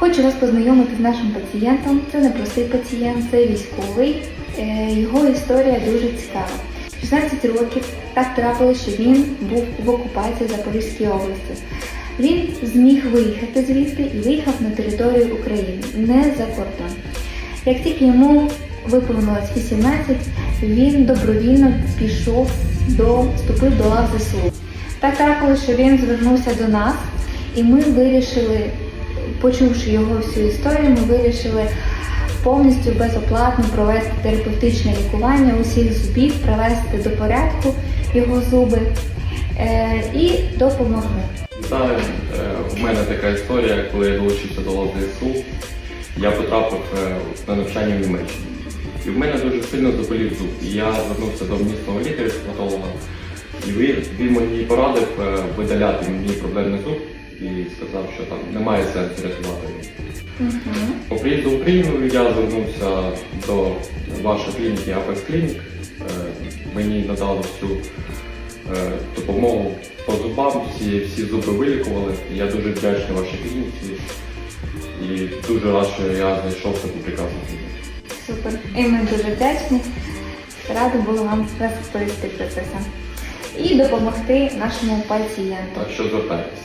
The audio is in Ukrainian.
Хочу вас познайомити з нашим пацієнтом. Це не простий пацієнт, це військовий. Е, Його історія дуже цікава. 16 років так трапилося, що він був в окупації Запорізькій області. Він зміг виїхати звідти і виїхав на територію України, не за кордон. Як тільки йому виповнилось 18, він добровільно пішов до вступив до лав ЗСУ. Так трапилося, що він звернувся до нас, і ми вирішили, почувши його всю історію, ми вирішили повністю безоплатно провести терапевтичне лікування усіх зубів, привести до порядку його зуби е, і допомогли. Вітаю. Е, У мене така історія, коли я долучився до лав ЗСУ, я потрапив е, на навчання в Німеччині. І в мене дуже сильно заболів зуб. І я звернувся до місцевого лікаря стоматолога, і він, він мені порадив е, видаляти мені проблемний зуб і сказав, що там немає сенсу рятувати його. Угу. По приїзду в Україну я звернувся до вашої клініки Apex Clinic. Е, Мені надали всю е, допомогу по зубам, всі, всі зуби вилікували. Я дуже вдячний вашій клініці і дуже рад, що я знайшов таку прекрасну клініку. Супер. І ми дуже вдячні. Раді були вам розповісти про це все. І допомогти нашому пацієнту. Так що звертайтеся.